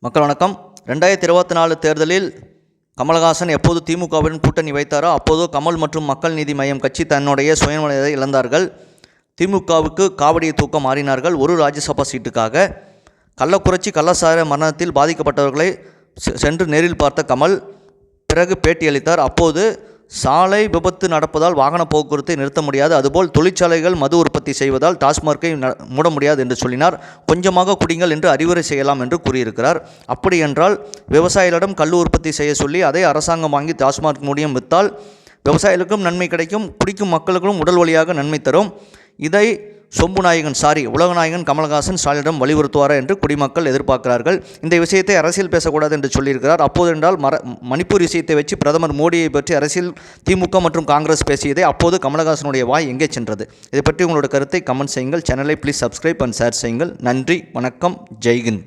மக்கள் வணக்கம். ரெண்டாயிரத்தி இருபத்தி நாலு தேர்தலில் கமலஹாசன் எப்போது திமுகவுடன் கூட்டணி வைத்தாரோ அப்போது கமல் மற்றும் மக்கள் நீதி மையம் கட்சி தன்னுடைய சுயமரியாதை இழந்தார்கள். திமுகவுக்கு காவடியை தூக்க மாறினார்கள் ஒரு ராஜ்யசபா சீட்டுக்காக. கள்ளக்குறிச்சி கள்ளசார மரணத்தில் பாதிக்கப்பட்டவர்களை செ- சென்று நேரில் பார்த்த கமல் பிறகு பேட்டியளித்தார். அப்போது சாலை விபத்து நடப்பதால் வாகன போக்குவரத்தை நிறுத்த முடியாது. அதுபோல் தொழிற்சாலைகள் மது உற்பத்தி செய்வதால் டாஸ்மார்க்கை ந- மூட முடியாது என்று சொல்லினார். கொஞ்சமாக குடிங்கள் என்று அறிவுரை செய்யலாம் என்று கூறியிருக்கிறார். அப்படி என்றால் விவசாயிகளிடம் கல் உற்பத்தி செய்ய சொல்லி அதை அரசாங்கம் வாங்கி டாஸ்மார்க் மூடியும் விற்றால் விவசாயிகளுக்கும் நன்மை கிடைக்கும் குடிக்கும் மக்களுக்கும் உடல் வழியாக நன்மை தரும். இதை சொம்பு நாயகன் சாரி உலகநாயகன் கமலஹாசன் ஸ்டாலினிடம் வலியுறுத்துவாரா என்று குடிமக்கள் எதிர்பார்க்கிறார்கள். இந்த விஷயத்தை அரசியல் பேசக்கூடாது என்று சொல்லியிருக்கிறார். அப்போது என்றால் மர மணிப்பூர் விஷயத்தை வச்சு பிரதமர் மோடியை பற்றி அரசியல் திமுக மற்றும் காங்கிரஸ் பேசியதை அப்போது கமலஹாசனுடைய வாய் எங்கே சென்றது? இதை பற்றி உங்களோட கருத்தை கமெண்ட் செய்யுங்கள். சேனலை ப்ளீஸ் சப்ஸ்கிரைப் அண்ட் ஷேர் செய்யுங்கள். நன்றி வணக்கம் ஜெய்கின்